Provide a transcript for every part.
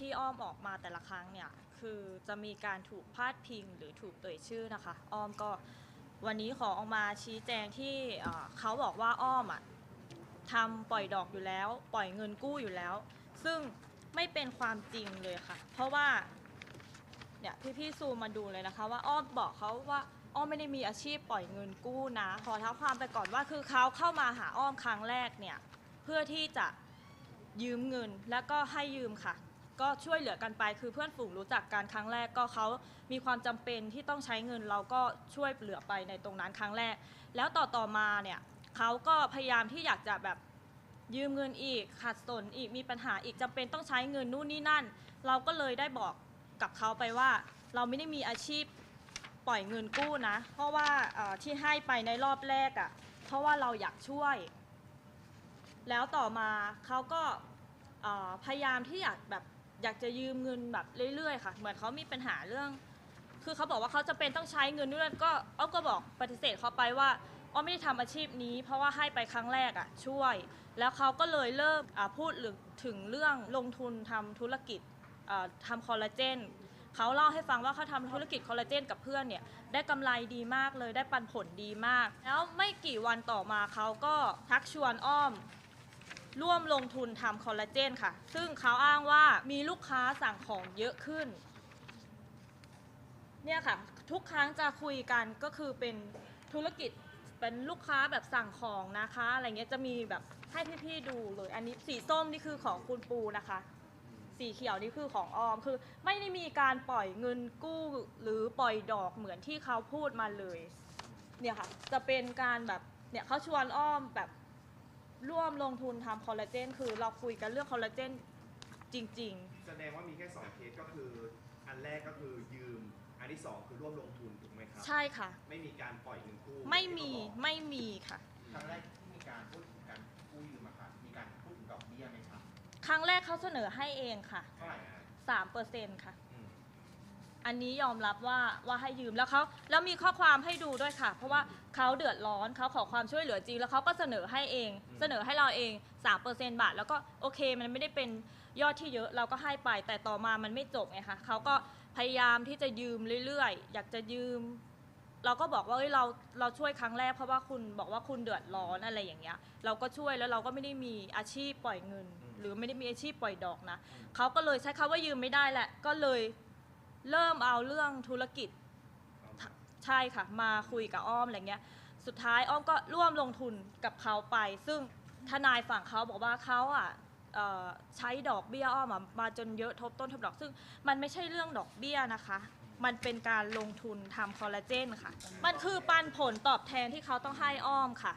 ที่อ้อมออกมาแต่ละครั้งเนี่ย คือจะมีการถูกพาดพิงหรือถูกเอ่ยชื่อนะคะ อ้อมก็วันนี้ขอออกมาชี้แจงที่เอ่อเขาบอกว่าอ้อมอะทำปล่อยดอกอยู่แล้ว ปล่อยเงินกู้อยู่แล้ว ซึ่งไม่เป็นความจริงเลยค่ะ เพราะว่าเนี่ยพี่ๆซูมมาดูเลยนะคะ ว่าอ้อมบอกเขาว่าอ้อมไม่ได้มีอาชีพปล่อยเงินกู้นะ ขอเท้าความไปก่อนว่าคือเขาเข้ามาหาอ้อมครั้งแรกเนี่ยเพื่อที่จะยืมเงินแล้วก็ให้ยืมค่ะ ก็ช่วยเหลือกันไป คือเพื่อนฝูงรู้จักกันครั้งแรกก็เขามีความจำเป็นที่ต้องใช้เงินเราก็ช่วยเหลือไปในตรงนั้นครั้งแรก แล้วต่อต่อมาเนี่ยเขาก็พยายามที่อยากจะแบบยืมเงินอีกขาดสนอีกมีปัญหาอีกจำเป็นต้องใช้เงินนู่นนี่นั่น เราก็เลยได้บอกกับเขาไปว่า เราไม่ได้มีอาชีพปล่อยเงินกู้นะ เพราะว่าเอ่อที่ให้ไปในรอบแรกอะ่ะเพราะว่าเราอยากช่วย แล้วต่อมาเขาก็เอ่อพยายามที่อยากแบบ อยากจะยืมเงินแบบเรื่อยๆค่ะ เหมือนเขามีปัญหาเรื่อง คือเขาบอกว่าเขาจะเป็นต้องใช้เงินนู่นนนก็อ้อมก็บอกปฏิเสธเขาไปว่าอ้อมไม่ได้ทำอาชีพนี้ เพราะว่าให้ไปครั้งแรกอะช่วย แล้วเขาก็เลยเริ่มอ่าพูดถึงเรื่องลงทุนทำธุรกิจอ่าทำคอลลาเจนเขาเล่าให้ฟังว่าเขาทำธุรกิจคอลลาเจนกับเพื่อนเนี่ยได้กำไรดีมากเลยได้ปันผลดีมาก แล้วไม่กี่วันต่อมาเขาก็ทักชวนอ้อม ร่วมลงทุนทำคอลลาเจนค่ะ ซึ่งเขาอ้างว่ามีลูกค้าสั่งของเยอะขึ้น เนี่ยค่ะ ทุกครั้งจะคุยกันก็คือเป็นธุรกิจเป็นลูกค้าแบบสั่งของนะคะ อะไรเงี้ยจะมีแบบให้พี่ๆดูเลย อันนี้สีส้มนี่คือของคุณปูนะคะ สีเขียวนี่คือของออมคือ ไม่ได้มีการปล่อยเงินกู้หรือปล่อยดอกเหมือนที่เขาพูดมาเลย เนี่ยค่ะ จะเป็นการแบบเนี่ยเขาชวนอ้อมแบบ ร่วมลงทุนทำคอลลาเจนคือเราคุยกันเรื่องคอลลาเจนจริงๆแสดงว่ามีแค่สองเคสก็คือ อันแรกก็คือยืม อันที่สองคือร่วมลงทุนถูกไหมครับใช่ค่ะ ไม่มีการปล่อยเงินกู้ไม่มีที่เขาบอกไม่มีค่ะ ครั้งแรกที่มีการพูดถึงการกู้ยืมอะค่ะมีการพูดถึงดอกเบี้ยไหมครับครั้งแรกเขาเสนอให้เองค่ะเท่าไหร่ฮะ3เปอร์เซ็นต์ค่ะ อืมอันนี้ยอมรับว่าว่าให้ยืมแล้วเขาแล้วมีข้อความให้ดูด้วยค่ะ เพราะว่าเขาเดือดร้อนเขาขอความช่วยเหลือจริง แล้วเขาก็เสนอให้เอง เสนอให้เราเอง3เปอร์เซ็นต์บาท แล้วก็โอเคมันไม่ได้เป็นยอดที่เยอะเราก็ให้ไปแต่ต่อมามันไม่จบไงคะเขาก็พยายามที่จะยืมเรื่อยๆ อยากจะยืม เราก็บอกว่าเฮ้ยเราเราช่วยครั้งแรกเพราะว่าคุณบอกว่าคุณเดือดร้อนอะไรอย่างเงี้ย เราก็ช่วยแล้วเราก็ไม่ได้มีอาชีพปล่อยเงิน หรือไม่ได้มีอาชีพปล่อยดอกนะเขาก็เลยใช้คำว่ายืมไม่ได้แหละก็เลย เริ่มเอาเรื่องธุรกิจใช่ค่ะ มาคุยกับอ้อมอะไรเงี้ย สุดท้ายอ้อมก็ร่วมลงทุนกับเขาไป ซึ่งทนายฝั่งเขาบอกว่าเขาอะใช้ดอกเบี้ยอ้อมมาจนเยอะทบต้นทบดอก ซึ่งมันไม่ใช่เรื่องดอกเบี้ยนะคะ มันเป็นการลงทุนทำคอลลาเจนค่ะ มันคือปันผลตอบแทนที่เขาต้องให้อ้อมค่ะ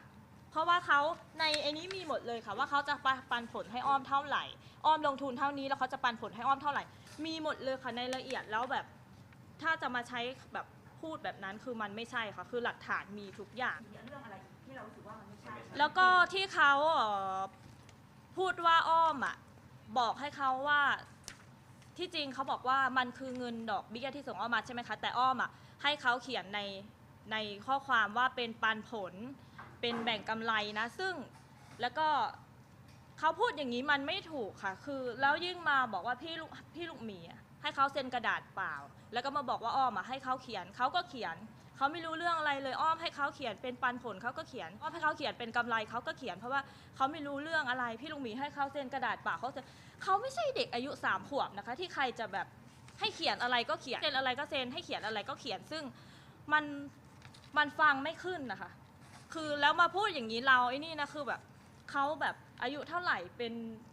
เพราะว่าเขาในไอ้นี้มีหมดเลยค่ะว่าเขาจะปันผลให้อ้อมเท่าไหร่ อ้อมลงทุนเท่านี้แล้วเขาจะปันผลให้อ้อมเท่าไหร่ มีหมดเลยค่ะในละเอียดแล้วแบบ ถ้าจะมาใช้แบบพูดแบบนั้นคือมันไม่ใช่ค่ะคือหลักฐานมีทุกอย่าง เรื่องอะไรที่เรารู้สึกว่ามันไม่ใช่แล้วก็ที่เขาเอ่อพูดว่าอ้อมอะบอกให้เขาว่าที่จริงเขาบอกว่ามันคือเงินดอกเบี้ยที่ส่งอ้อมมาใช่ไหมคะแต่อ้อมอะให้เขาเขียนในในข้อความว่าเป็นปันผล เป็นแบ่งกำไรนะซึ่งแล้วก็เขาพูดอย่างนี้มันไม่ถูกค่ะ คือแล้วยิ่งมาบอกว่าพี่ลูกพี่ลูกหมีอะให้เขาเซ็นกระดาษเปล่า แล้วก็มาบอกว่าอ้อมอะให้เขาเขียนเขาก็เขียนเขาไม่รู้เรื่องอะไรเลยอ้อมให้เขาเขียนเป็นปันผลเขาก็เขียนอ้อมให้เขาเขียนเป็นกำไรเขาก็เขียน เพราะว่าเขาไม่รู้เรื่องอะไรพี่ลุงหมีให้เขาเซ็นกระดาษเปล่าเขาจะเขาไม่ใช่เด็กอายุสามขวบนะคะ ที่ใครจะแบบให้เขียนอะไรก็เขียนเซ็นอะไรก็เซ็นให้เขียนอะไรก็เขียนซึ่งมันมันฟังไม่ขึ้นนะคะ คือแล้วมาพูดอย่างนี้เราไอ้นี่นะคือแบบเขาแบบอายุเท่าไหร่เป็น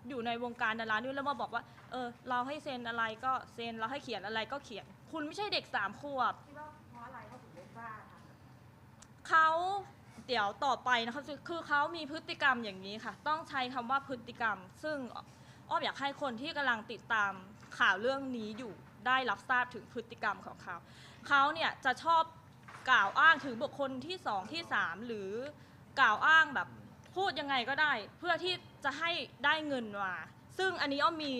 อยู่ในวงการดารานี่แล้วมาบอกว่าเออเราให้เซ็นอะไรก็เซ็นเราให้เขียนอะไรก็เขียน คุณไม่ใช่เด็กสามขวบ คิดว่าเพราะอะไรเขาถึงได้กล้าทำเขาเดี๋ยวต่อไปนะคะคือเขามีพฤติกรรมอย่างนี้ค่ะ ต้องใช้คำว่าพฤติกรรม ซึ่งอ้อมอยากให้คนที่กำลังติดตามข่าวเรื่องนี้อยู่ได้รับทราบถึงพฤติกรรมของเขา เขาเนี่ยจะชอบ กล่าวอ้างถึงบุคคลที่สองที่สามหรือกล่าวอ้างแบบพูดยังไงก็ได้ เพื่อที่จะให้ได้เงินมา ซึ่งอันนี้อ้อมมี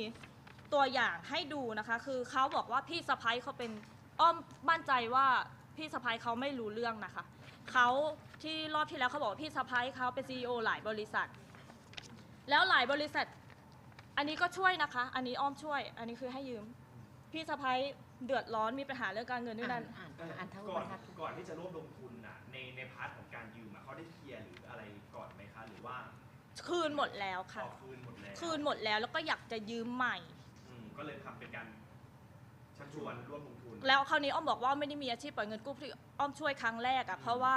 ตัวอย่างให้ดูนะคะ คือเขาบอกว่าพี่สะพ้ายเขาเป็นอ้อมมั่นใจว่าพี่สะพ้ายเขาไม่รู้เรื่องนะคะเขาที่รอบที่แล้วเขาบอกว่าพี่สะพ้ายเขาเป็นซีอหลายบริษัท แล้วหลายบริษัทออันนี้ก็ช่วยนะคะ อันนี้อ้อมช่วย อันนี้คือให้ยืม พี่สะพ้ย เดือดร้อนมีปัญหาเรื่องการเงินด้วยนั่นอ่านอ่านอ่านทั้งก่บอรนรทัด ก่อนที่จะร่วมลงทุนอะในในพาร์ทของการยืมอะเขาได้เคลียร์หรืออะไรก่อนไหมคะ หรือว่าคืนหมดแล้วขค่ะ อคืนหมดแล้วคืนหมดแล้วแล้วก็อยากจะยืมใหม่ อืมก็เลยทำเป็นการชักชวนร่วมลงทุน แล้วคราวนี้อ้อมบอกว่าไม่ได้มีอาชีพปล่อยเงินกู้ที่อ้อมช่วยครั้งแรกอะเพราะว่า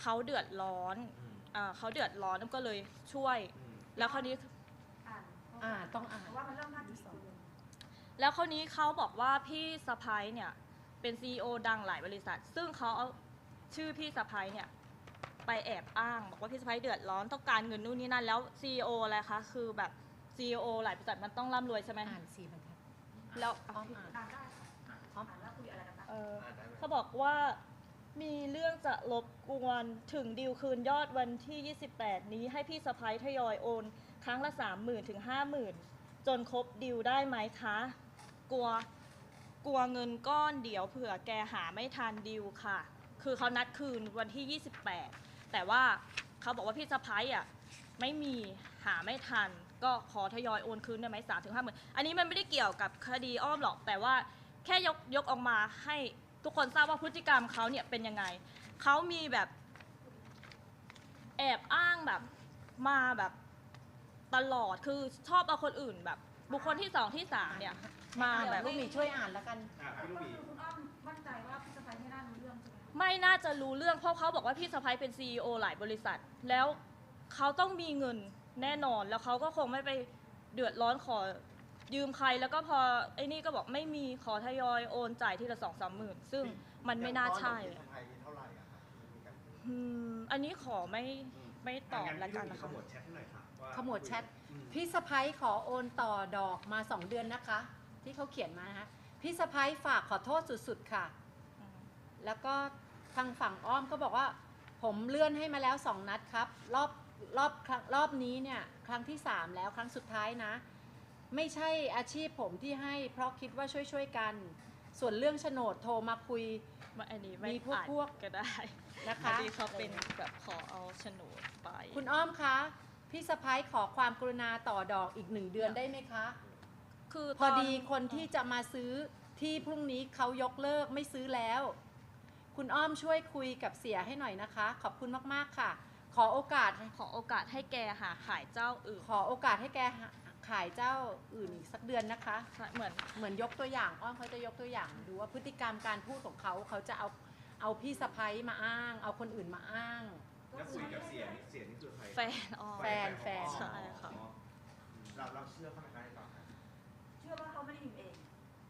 เขาเดือดร้อนอืมอ่าเขาเดือดร้อนอ้อมก็เลยช่วย อืมแล้วคราวนี้ อ่านอ่านต้องอ่าน เพราะว่ามันเริ่มพาดพิงคือ แล้วคราวนี้เขาบอกว่าพี่สะพ้ยเนี่ยเป็น CEO ดังหลายบริษัท ซึ่งเขาเอาชื่อพี่สะพ้ยเนี่ยไปแอบอ้างบอกว่าพี่สะพ้ยเดือดร้อนต้องการเงินนู่นนี่นั่นแล้ว CEO อะไรคะคือแบบ CEO หลายบริษัทมันต้องร่ำรวยใช่ไหมอ่านสี่บรรทัดแล้วอ้อมอ่านอ่านได้ค่ะอ่านแล้วคุยอะไรกันบ้างเอออ่านได้ไหมเขาบอกว่ามีเรื่องจะรบกวนถึงดีลคืนยอดวันที่ 28 นี้ให้พี่สะพ้ยทยอยโอน ครั้งละ 30,000ถึง50,000 จนครบดีลได้ไหมคะ กลัวกลัวเงินก้อนเดี๋ยวเผื่อแกหาไม่ทันดีลค่ะ คือเขานัดคืนวันที่ 28 แต่ว่าเขาบอกว่าพี่สะพ้ยอะไม่มีหาไม่ทัน ก็ขอทยอยโอนคืนได้ไหมสามถึงห้าหมื่นอันนี้มันไม่ได้เกี่ยวกับคดีอ้อมหรอก แต่ว่าแค่ยกยกออกมาให้ทุกคนทราบว่าพฤติกรรมเขาเนี่ยเป็นยังไง เขามีแบบแอบอ้างแบบมาแบบตลอดคือชอบเอาคนอื่นแบบ บุคคลที่สองที่สามเนี่ย มาแบบลูกหมีช่วยอ่านแล้วกัน อะพี่ลูกก็หมีคือคุณอ้อมมั่นใจว่าพี่สะพ้ายไม่น่ารู้เรื่องใช่ไหมคะไม่น่าจะรู้เรื่องเพราะเขาบอกว่าพี่สะพ้ยเป็น CEO หลายบริษัท แล้วเขาต้องมีเงินแน่นอนแล้วเขาก็คงไม่ไปเดือดร้อนขอยืมใครแล้วก็พอไอ้นี่ก็บอกไม่มีขอทยอยโอนจ่ายทีละสองสามหมื่นซึ่งมันไม่น่าใช่อย่างก้อนดอกเบี้ยทำไทยนี่เท่าไหร่อะครับที่มีการพูดอืมอันนี้ขอไม่ไม่ตอบแล้วกันงั้นะพี่คะลูกหมีขมวดแชทให้หน่อยค่ะว่าขมวดแชท อืมพี่สะพ้ยขอโอนต่อดอกมาสองเดือนนะคะ ที่เขาเขียนมานะคะพี่สะพ้ยฝากขอโทษสุดๆค่ะอืมแล้วก็ทางฝั่งอ้อมก็บอกว่า ผมเลื่อนให้มาแล้วสองนัดครับ รอบรอบครั้งรอบนี้เนี่ยครั้งที่สามแล้วครั้งสุดท้ายนะ ไม่ใช่อาชีพผมที่ให้ เพราะคิดว่าช่วยช่วยๆกัน ส่วนเรื่องโฉนดโทรมาคุยไม่อันนี้ไม่มีพวกอาจพวกก็ได้นะคะอันนี้เขาเป็นแบบขอเอาโฉนดไป คุณอ้อมคะ พี่สะพ้ยขอความกรุณาต่อดอกอีกหนึ่งเดือนได้ไหมคะ คือพอตนดีคนที่จะมาซื้อที่พรุ่งนี้เขายกเลิกไม่ซื้อแล้ว คุณอ้อมช่วยคุยกับเสียให้หน่อยนะคะ ขอบคุณมากๆค่ะ ขอโอกาส ขอโอกาสให้แกหาขายเจ้าอื่นขอโอกาสให้แกหาขายเจ้าอื่นอีกสักเดือนนะคะ ใช่เหมือน เหมือนยกตัวอย่างอ้อมเขาจะยกตัวอย่างดูว่าพฤติกรรมการพูดของเขาเขาจะเอาเอาพี่สะพ้ยมาอ้าง เอาคนอื่นมาอ้าง แล้วคุยกับเสียนี่เสียนี่คือใครแฟนอ้อมแฟน แฟน ใช่ค่ะ อ๋อเราเราเชื่อเขาไหม ชื่อว่าเขาไม่ได้ยินเอง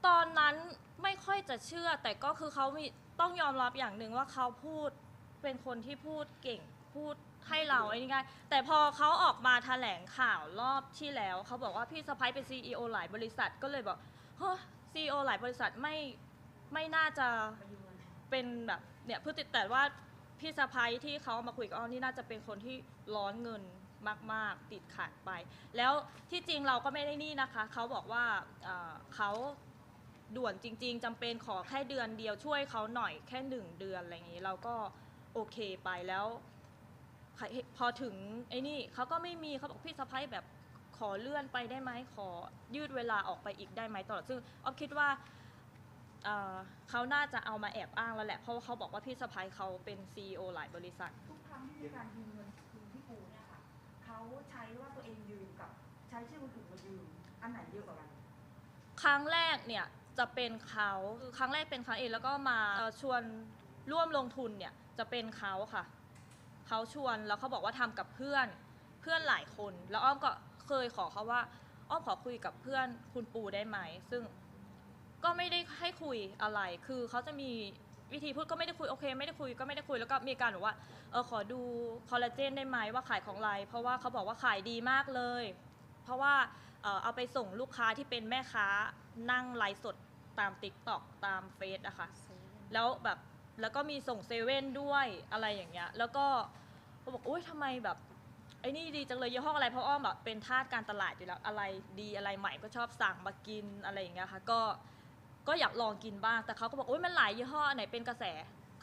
ตอนนั้นไม่ค่อยจะเชื่อ แต่ก็คือเขามีต้องยอมรับอย่างหนึ่งว่าเขาพูดเป็นคนที่พูดเก่งพูดให้เราไอ้นี่ไงแต่พอเขาออกมาแถลงข่าวรอบที่แล้วเขาบอกว่าพี่สะพ้ยเป็น CEO หลายบริษัทก็เลยบอกเฮ้ย CEO หลายบริษัทไม่ไม่น่าจะเป็นแบบเนี่ยพฤติแต่ว่าพี่สะพ้ยที่เขามาคุยกับอ้อมนี่น่าจะเป็นคนที่ร้อนเงิน มาก ๆ ติดขัดไป แล้วที่จริงเราก็ไม่ได้นี่นะคะ เขาบอกว่าเอ่อเขาด่วนจริง ๆจำเป็นขอแค่เดือนเดียวช่วยเขาหน่อยแค่หนึ่งเดือนอะไรอย่างนี้ เราก็โอเคไปแล้ว พอถึงไอ้นี่เขาก็ไม่มีเขาบอกพี่สะพ้ยแบบขอเลื่อนไปได้ไหมขอยืดเวลาออกไปอีกได้ไหมตลอดซึ่งอ้อมคิดว่าเอ่อเขาน่าจะเอามาแอบอ้างแล้วแหละเพราะว่าเขาบอกว่าพี่สะพ้ยเขาเป็น CEO หลายบริษัท ทุกครั้งที่มีการยืมเงินคืนพี่ปูเนี่ยค่ะเขาใช้ว่าตัวเองยืมกับใช้ชื่อคนอื่นมายืมอันไหนเยอะกว่ากัน ครั้งแรกเนี่ยจะเป็นเขาคือครั้งแรกเป็นเขาเองแล้วก็มาเอ่อชวนร่วมลงทุนเนี่ยจะเป็นเขาค่ะเขาชวนแล้วเขาบอกว่าทำกับเพื่อนเพื่อนหลายคน แล้วอ้อมก็เคยขอเขาว่า อ้อมขอคุยกับเพื่อนคุณปูได้ไหมซึ่งก็ไม่ได้ให้คุยอะไร คือเขาจะมีวิธีพูดก็ไม่ได้คุยโอเค ไม่ได้คุยก็ไม่ได้คุยแล้วก็มีการบอกว่าเออขอดูคอลลาเจนได้ไหมว่าขายของอะไรเพราะว่าเขาบอกว่าขายดีมากเลย เพราะว่าเอ่อเอาไปส่งลูกค้าที่เป็นแม่ค้านั่งไลฟ์สดตามติ๊กต็อกตามเฟซอะค่ะ แล้วแบบแล้วก็มีส่งเซเว่นด้วยอะไรอย่างเงี้ย แล้วก็เขาบอกโอ๊ยทำไมแบบไอ้นี่ดีจังเลยยี่ห้ออะไรเพราะอ้อมแบบเป็นทาสการตลาดอยู่แล้วอะไรดีอะไรใหม่ก็ชอบสั่งมากินอะไรอย่างเงี้ยค่ะก็ก็อยากลองกินบ้างแต่เขาก็บอกโอ๊ยมันหลายยี่ห้ออันไหนเป็นกระแส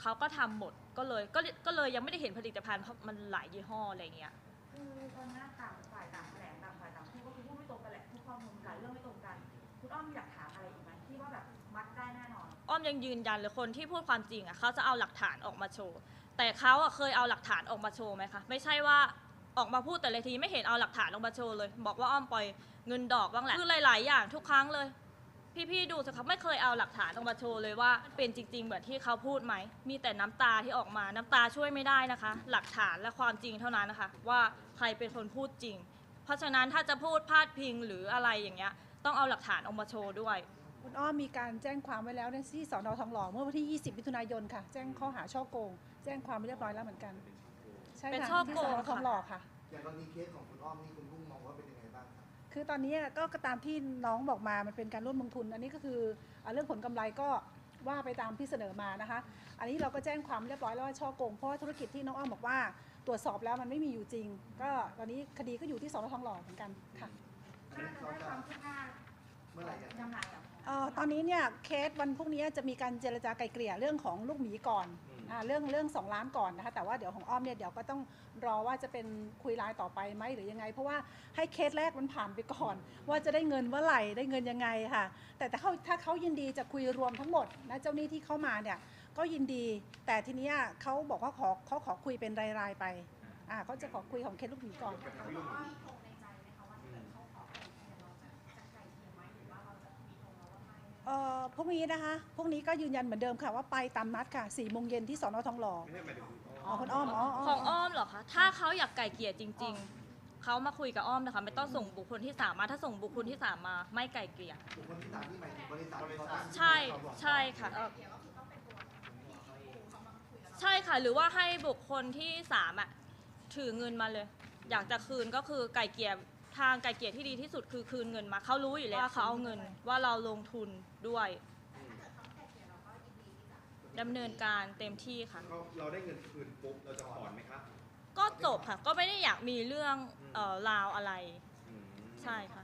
เขาก็ทำหมดก็เลยก็ก็เลยยังไม่ได้เห็นผลิตภัณฑ์เพราะมันหลายยี่ห้ออะไรเงี้ย คือตอนนี้ต่างฝ่ายต่างแถลงต่างฝ่ายต่างพูดก็คือพูดไม่ตรงกันแหละทุกข้อ มัดได้แน่น อ้อมยังยืนยันเลยคนที่พูดความจริงอะเขาจะเอาหลักฐานออกมาโชว์ แต่เขาอะเคยเอาหลักฐานออกมาโชว์ไหมคะ ไม่ใช่ว่าออกมาพูดแต่ละทีไม่เห็นเอาหลักฐานออกมาโชว์เลย บอกว่าอ้อมปล่อยเงินดอกบ้างแหละคือหลาย ๆ อย่างทุกครั้งเลย พี่ๆดูสิครับไม่เคยเอาหลักฐานออกมาโชว์เลยว่าเป็นจริง ๆ เหมือนที่เขาพูดไหมมีแต่น้ำตาที่ออกมาน้ำตาช่วยไม่ได้นะคะ หลักฐานและความจริงเท่านั้นนะคะ ว่าใครเป็นคนพูดจริง เพราะฉะนั้นถ้าจะพูดพาดพิงหรืออะไรอย่างเงี้ยต้องเอาหลักฐานออกมาโชว์ด้วย คุณอ้อมมีการแจ้งความไว้แล้วในที่สอนอทองหล่อเมื่อวันที่ 20 มิถุนายนค่ะ แจ้งข้อหาช่อโกง แจ้งความไปเรียบร้อยแล้วเหมือนกัน ใช่เป็นค่ะช่อที่โกสงอนอทองหล่อค่ะ อย่างกรณีเคสของคุณอ้อมนี่คุณพุ่งมองว่าเป็นยังไงบ้างครับคือตอนนี้ก็ตามที่น้องบอกมามันเป็นการร่วมลงทุน อันนี้ก็คืออ่าเรื่องผลกำไรก็ว่าไปตามที่เสนอมานะคะ อันนี้เราก็แจ้งความเรียบร้อยแล้วว่าช่อโกงเพราะว่าธุรกิจที่น้องอ้อมบอกว่า ตรวจสอบแล้วมันไม่มีอยู่จริง ก็ตอนนี้คดีก็อยู่ที่สอนอทองหล่อเหมือนกันค่ะน่าจะได้ความคืบหน้าเมื่อไหร่จะ ยังไงอะ เอ่อตอนนี้เนี่ยเคสวันพรุ่งนี้จะมีการเจรจาไกลเกลี่ยเรื่องของลูกหมีก่อนอืมอ่าเรื่องเรื่องสองล้านก่อนนะคะแต่ว่าเดี๋ยวของอ้อมเนี่ยเดี๋ยวก็ต้องรอว่าจะเป็นคุยไลน์ต่อไปไหมหรือยังไง เพราะว่าให้เคสแรกมันผ่านไปก่อน ว่าจะได้เงินเมื่อไหร่ได้เงินยังไงค่ะ แต่ถ้าเขาถ้าเขายินดีจะคุยรวมทั้งหมดนะเจ้าหนี้ที่เข้ามาเนี่ยก็ยินดี แต่ทีเนี้ยเขาบอกว่าขอเขาขอคุยเป็นรายๆไปอ่าเขาจะขอคุยของเคสลูกหมีก่อนกับทางพี่ลุง เอ่อพรุ่งนี้นะคะพรุ่งนี้ก็ยืนยันเหมือนเดิมค่ะว่าไปตามนัดค่ะ4โมงเย็นที่สอนอทองหล่อไม่ใช่หมายถึงอ๋อคุณอ้อมอ๋อของอ้อมเหรอคะ ถ้าเขาอยากไก่เกลี่ยจริง ๆ เขามาคุยกับอ้อมนะคะ ไม่ต้องส่งบุคคลที่สามมา ถ้าส่งบุคคลที่สามมา ไม่ไก่เกลี่ย บุคคลที่สามที่หมายถึงบริษัทเขาตั้งใช่ใช่ค่ะเอ่อใช่ค่ะ หรือว่าให้บุคคลที่สามอะถือเงินมาเลย อยากจะคืนก็คือไก่เกลี่ย ทางไก่เกลี่ยที่ดีที่สุดคือคืนเงินมาเขารู้อยู่แล้วว่าเขาเอาเงินว่าเราลงทุนด้วยดำเนินการเต็มที่ค่ะเขาเราได้เงินคืนปุ๊บเราจะถอนไหมครับก็จบค่ะ ก็ไม่ได้อยากมีเรื่องเอ่อราวอะไร อืมใช่ค่ะ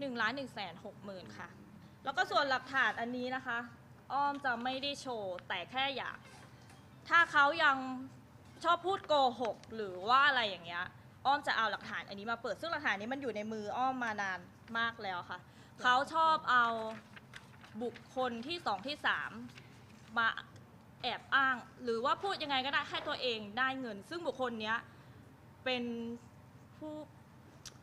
หนึ่งล้านหนึ่งแสนหกหมื่นค่ะ แล้วก็ส่วนหลักฐานอันนี้นะคะ อ้อมจะไม่ได้โชว์ แต่แค่อยาก ถ้าเขายังชอบพูดโกหก หรือว่าอะไรอย่างเงี้ย อ้อมจะเอาหลักฐานอันนี้มาเปิดซึ่งหลักฐานนี้มันอยู่ในมืออ้อมมานานมากแล้วค่ะเขาชอบเอาบุคคลที่สองที่สามมาแอบอ้าง หรือว่าพูดยังไงก็ได้ให้ตัวเองได้เงิน ซึ่งบุคคลเนี้ยเป็นผู้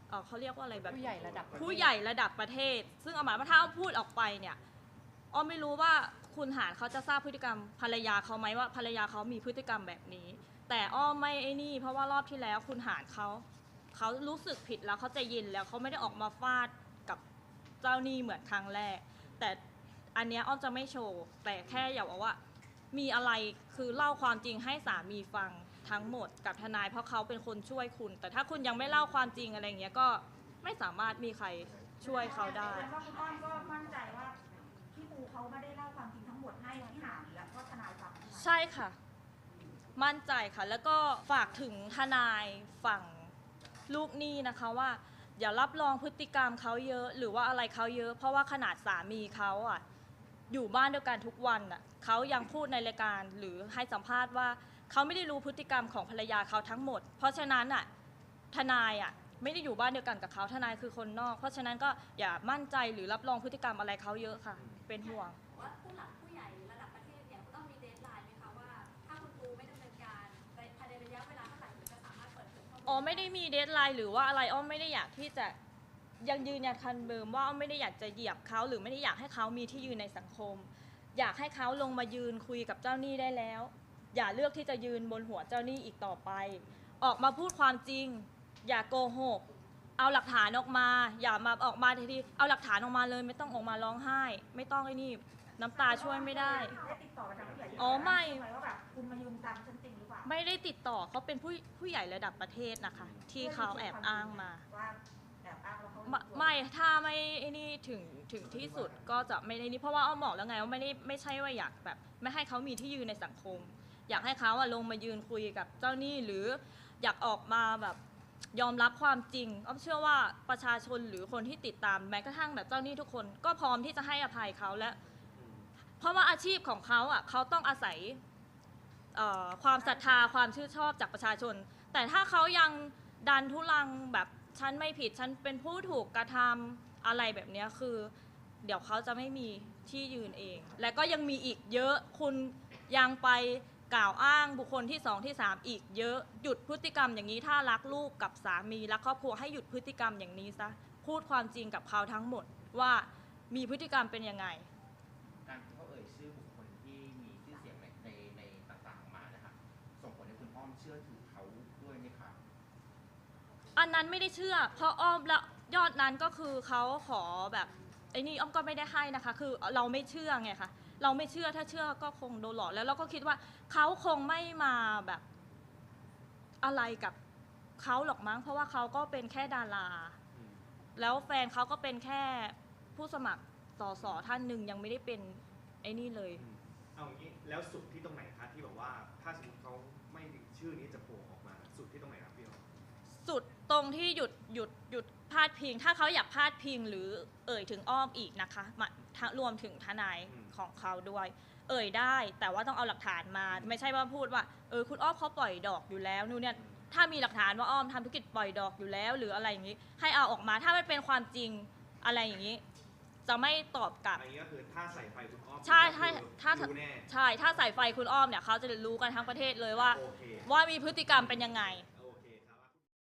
เอ่อเขาเรียกว่าอะไรแบบผู้ใหญ่ระดับประเทศ ผู้ใหญ่ระดับประเทศ ซึ่งเอาหมายว่าถ้าพูดออกไปเนี่ยอ้อมไม่รู้ว่า คุณหารเขาจะทราบพฤติกรรมภรรยาเขาไหมว่าภรรยาเขามีพฤติกรรมแบบนี้ แต่อ้อไม่ไอ้นี่ เพราะว่ารอบที่แล้วคุณหารเขาเขารู้สึกผิดแล้วเขาใจเย็นแล้วเขาไม่ได้ออกมาฟาดกับเจ้าหนี้เหมือนครั้งแรก แต่อันเนี้ยอ้อมจะไม่โชว์ แต่แค่อยากบอกว่า มีอะไรคือเล่าความจริงให้สามีฟังทั้งหมดกับทนายเพราะเขาเป็นคนช่วยคุณ แต่ถ้าคุณยังไม่เล่าความจริงอะไรเงี้ยก็ไม่สามารถมีใครช่วยเขาได้ แล้วก็คุณอ้อมก็มั่นใจว่า ใช่ค่ะ มั่นใจค่ะ แล้วก็ฝากถึงทนายฝั่งลูกหนี้นะคะว่าอย่ารับรองพฤติกรรมเขาเยอะ หรือว่าอะไรเขาเยอะ เพราะว่าขนาดสามีเขาอะอยู่บ้านเดียวกันทุกวันอะเขายังพูดในรายการหรือให้สัมภาษณ์ว่าเขาไม่ได้รู้พฤติกรรมของภรรยาเขาทั้งหมด เพราะฉะนั้นอะทนายอะไม่ได้อยู่บ้านเดียวกันกับเขาทนายคือคนนอก เพราะฉะนั้นก็อย่ามั่นใจหรือรับรองพฤติกรรมอะไรเขาเยอะค่ะ เป็นห่วง ไม่ได้มีเดทไลน์หรือว่าอะไรอ้อมไม่ได้อยากที่จะยังยืนยันคันเดิมว่าอ้อมไม่ได้อยากจะเหยียบเขาหรือไม่ได้อยากให้เขามีที่ยืนในสังคม อยากให้เขาลงมายืนคุยกับเจ้าหนี้ได้แล้ว อย่าเลือกที่จะยืนบนหัวเจ้าหนี้อีกต่อไป ออกมาพูดความจริง อย่าโกหกเอาหลักฐานออกมา อย่ามาออกมาทีทีเอาหลักฐานออกมาเลย ไม่ต้องออกมาร้องไห้ ไม่ต้องไอ้นี่ น้ำตาช่วยไม่ได้ ได้ติดต่อไปทางผู้ใหญ่ที่อ๋อไม่หว่าแบบคุณมายืมตังค์ฉัน ไม่ได้ติดต่อเขาเป็นผู้ผู้ใหญ่ระดับประเทศนะคะ ที่เขาแอบอ้างมาว่าแอบอ้างแล้วเขาไม่ไม่ถ้าไม่ไอ้นี่ถึงถึงที่สุดก็จะไม่ได้นี่เพราะว่าอ้อมบอกแล้วไงว่าไม่ได้ไม่ใช่ว่าอยากแบบ ไม่ให้เขามีที่ยืนในสังคม อยากให้เขาอะลงมายืนคุยกับเจ้าหนี้หรืออยากออกมาแบบยอมรับความจริงอ้อมเชื่อว่าประชาชนหรือคนที่ติดตามแม้กระทั่งแบบเจ้าหนี้ทุกคนก็พร้อมที่จะให้อภัยเขาและ เพราะว่าอาชีพของเขาอะเขาต้องอาศัย เอ่อความศรัทธาความชื่นชอบจากประชาชน แต่ถ้าเขายังดันทุลังแบบฉันไม่ผิดฉันเป็นผู้ถูกกระทำอะไรแบบเนี้ยคือ เดี๋ยวเขาจะไม่มีที่ยืนเอง และก็ยังมีอีกเยอะคุณยังไปกล่าวอ้างบุคคลที่สองที่สามอีกเยอะหยุดพฤติกรรมอย่างนี้ถ้ารักลูกกับสามีรักครอบครัวให้หยุดพฤติกรรมอย่างนี้ซะพูดความจริงกับเขาทั้งหมดว่ามีพฤติกรรมเป็นยังไง การที่เขาเอ่ยชื่อบุคคลที่มีชื่อเสียงในในในต่างๆมานะครับส่งผลให้คุณอ้อมเชื่อถือเขาด้วยไหมครับ อันนั้นไม่ได้เชื่อ เพราะอ้อมและยอดนั้นก็คือเขาขอแบบไอ้นี่อ้อมก็ไม่ได้ให้นะคะ คือเราไม่เชื่อไงคะเราไม่เชื่อถ้าเชื่อก็คงโดนหลอกแล้วเราก็คิดว่าเขาคงไม่มาแบบอะไรกับเขาหรอกมั้ง เพราะว่าเขาก็เป็นแค่ดาราอืมแล้วแฟนเขาก็เป็นแค่ผู้สมัครสสท่านหนึ่งยังไม่ได้เป็นไอ้นี่เลยอืมเอางี้แล้วสุดที่ตรงไหนคะที่แบบว่าถ้าสมมติเขาไม่ชื่อนี้จะโผล่ ตรงที่หยุดหยุดหยุดพาดพิง ถ้าเขาอยากพาดพิงหรือเอ่ยถึงอ้อมอีกนะคะมาทั้งรวมถึงทนายของเขาด้วย เอ่ยได้ แต่ว่าต้องเอาหลักฐานมา ไม่ใช่ว่าพูดว่าเออคุณอ้อมเขาปล่อยดอกอยู่แล้วนู่นเนี่ยถ้ามีหลักฐานว่าอ้อมทำธุรกิจปล่อยดอกอยู่แล้ว หรืออะไรอย่างนี้ ให้เอาออกมาถ้ามันเป็นความจริงอะไรอย่างนี้ จะไม่ตอบกลับอันนี้ก็คือถ้าใส่ไฟคุณอ้อมใช่ก็คือถ้าถ้ารู้แน่ใช่ถ้าสายไฟคุณอ้อมเนี่ยเขาจะรู้กันทั้งประเทศเลยว่าโอเคว่ามีพฤติกรรมเป็นยังไงโ